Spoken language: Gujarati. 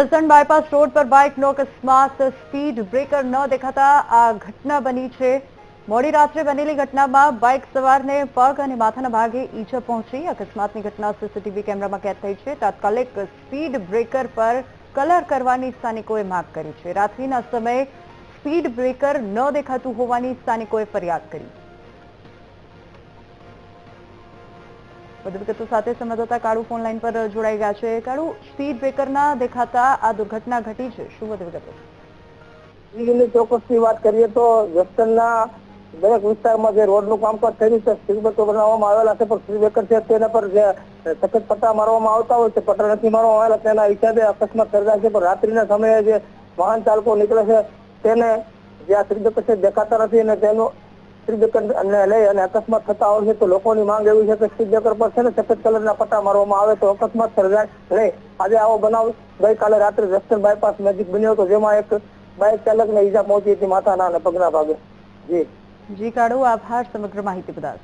કરજણ બાયપાસ રોડ પર બાઇકનો અકસ્માત, સ્પીડ બ્રેકર ન દેખાતા આ ઘટના બની છે. મોડી રાત્રે બનેલી ઘટનામાં બાઇક સવારને પગ અને માથાના ભાગે ઈજા પહોંચી. અકસ્માતની ઘટના સીસીટીવી કેમેરામાં કેદ થઈ છે. તાત્કાલિક સ્પીડ બ્રેકર પર કલર કરવાની સ્થાનિકોએ માંગ કરી છે. રાત્રિના સમયે સ્પીડ બ્રેકર ન દેખાતું હોવાની સ્થાનિકોએ ફરિયાદ કરી. વધુ વિગતો? બનાવવામાં આવેલા છે, પણ બ્રેકર છે તેના પર જે સખત પટ્ટા મારવામાં આવતા હોય છે, પટ્ટા નથી મારવામાં આવેલા, તેના હિસાબે અકસ્માત સર્જાય છે સમયે જે વાહન ચાલકો નીકળે છે, તેને જે આ સ્પીડ છે, દેખાતા નથી અને તેનું ને લઈ અને અકસ્માત થતા હોય તો લોકોની માંગ એવી છે કે બ્રેકર પર છે ને સફેદ કલરના પટ્ટા મારવામાં આવે તો અકસ્માત સર્જાય. નહીં આજે આવો બનાવ ગઈકાલે રાત્રે વેસ્ટર્ન બાયપાસ નજીક બન્યો હતો, જેમાં એક બાઇક ચાલકને ઈજા પહોંચી હતી માથાના અને પગના ભાગે. જી. જી, કાળુ, આભાર, સમગ્ર માહિતી બદલ.